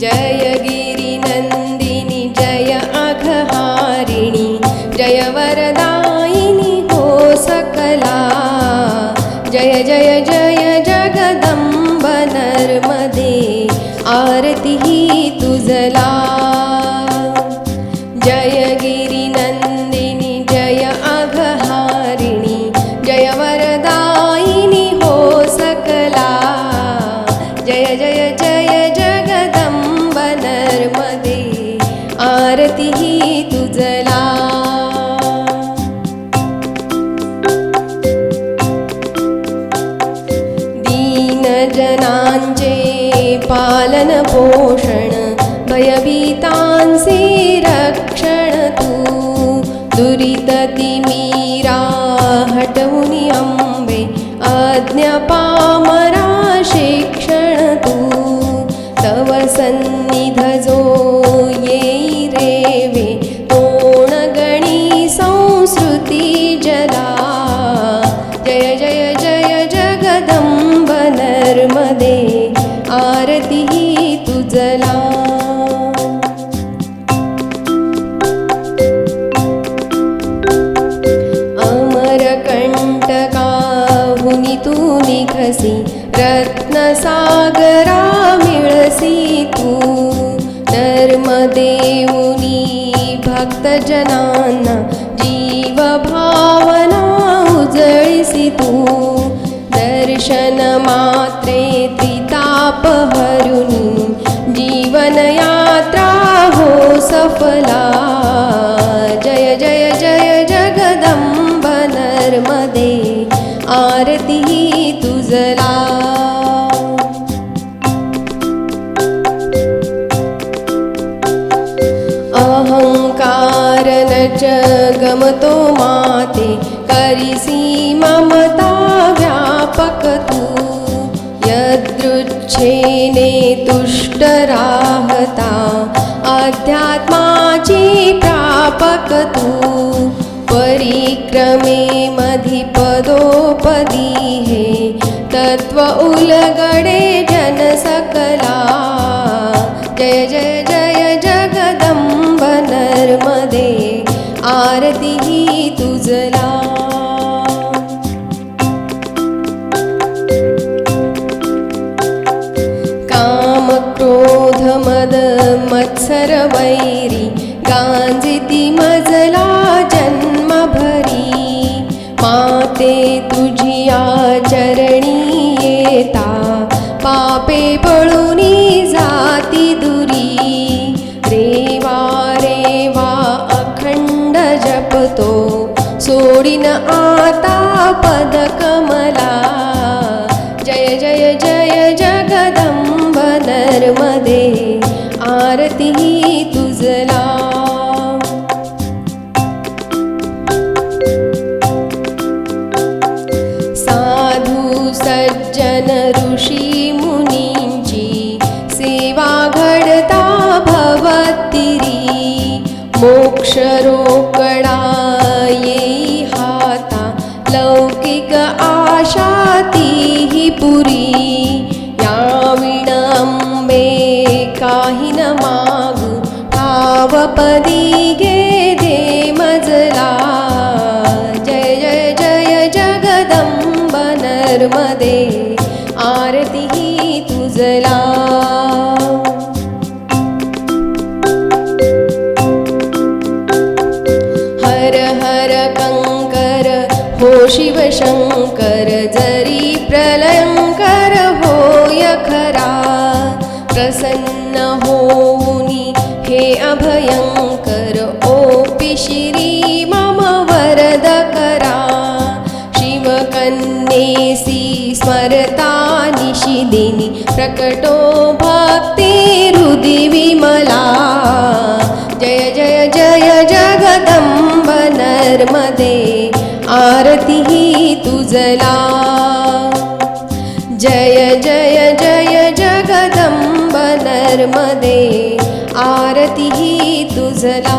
जय गिरिनन्दिनि जय अघहारिणि जय वरदायिनि हो सकला। जय जय जय जगदम्ब नर्मदे आरतिः तुजला पालनपोषण भयभीतांसि रक्षण तु। दुरिततिमीरा हटमुनि अम्बे आज्ञपामरा शिक्षण तु। तव सन्निधजो ये रेवे तोणगणी संस्कृति जला जय जय जय जगदम्ब नर्मदे आरतिः तुजला अमरकण्टकाहुनि तु निखसि रत्नसागरा मिळसि तू. नर्मदेवुनी भक्तजनांना जीवभावना उजळिसि तू. दर्शनमात्रे जीवनयात्रा हो सफला। जय जय जय जगदम्ब नर्मदे आरतिः तुजला अहङ्कार न च गमतो माते करिसि दुष्ट राहता अध्यात्माची प्रापक तू परिक्रमे मधिपदोपदी हे तत्त्व उलगडे मत्सर वैरी गांजिति मजला जन्मभरी. माते तुझिया चरणी येता पापे पळुनी जाती दुरी. रेवा रेवा अखंड जपतो सोडिन आता पदकमला. जय जय जय जगदंब नर्मदे. आरती तुझला साधु सज्जन ऋषी मुनींची सेवा घडता भवतिरी मोक्ष रोकडा ठावपदी गे दे मजला। जय जय जय जगदम्ब नर्मदे। आरतिः तुजला हर हर कङ्कर हो शिवशङ्कर देसी स्मरता निशिदिनी प्रकटो भक्तिरुदि विमला। जय जय जय जगदम्ब नर्मदे आरतिः तुजला जय जय जय जगदम्ब नर्मदे आरती तुजला